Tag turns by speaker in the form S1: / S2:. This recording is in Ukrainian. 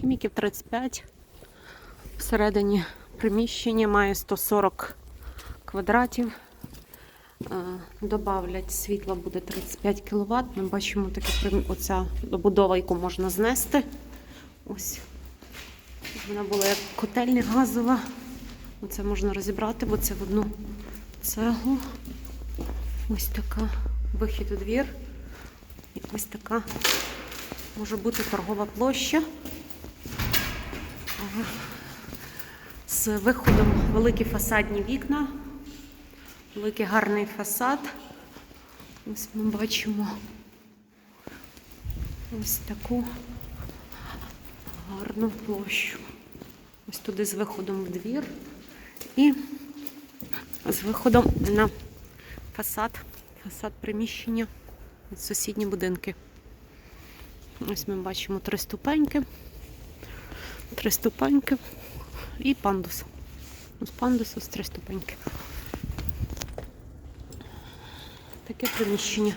S1: хіміків 35. Всередині приміщення має 140 квадратів. Е, Добавлять світла буде 35 кВт. Ми бачимо таке оця добудова, яку можна знести. Ось. Вона була як котельня газова. Оце можна розібрати, бо це в одну цеглу. Ось така вихід у двір. І ось така може бути торгова площа. З виходом великі фасадні вікна. Великий гарний фасад. Ось ми бачимо ось таку гарну площу. Ось туди з виходом в двір і з виходом на фасад, фасад приміщення сусідні будинки. Ось ми бачимо три ступеньки, три ступеньки і пандус. З пандусу з три ступеньки. Таке приміщення.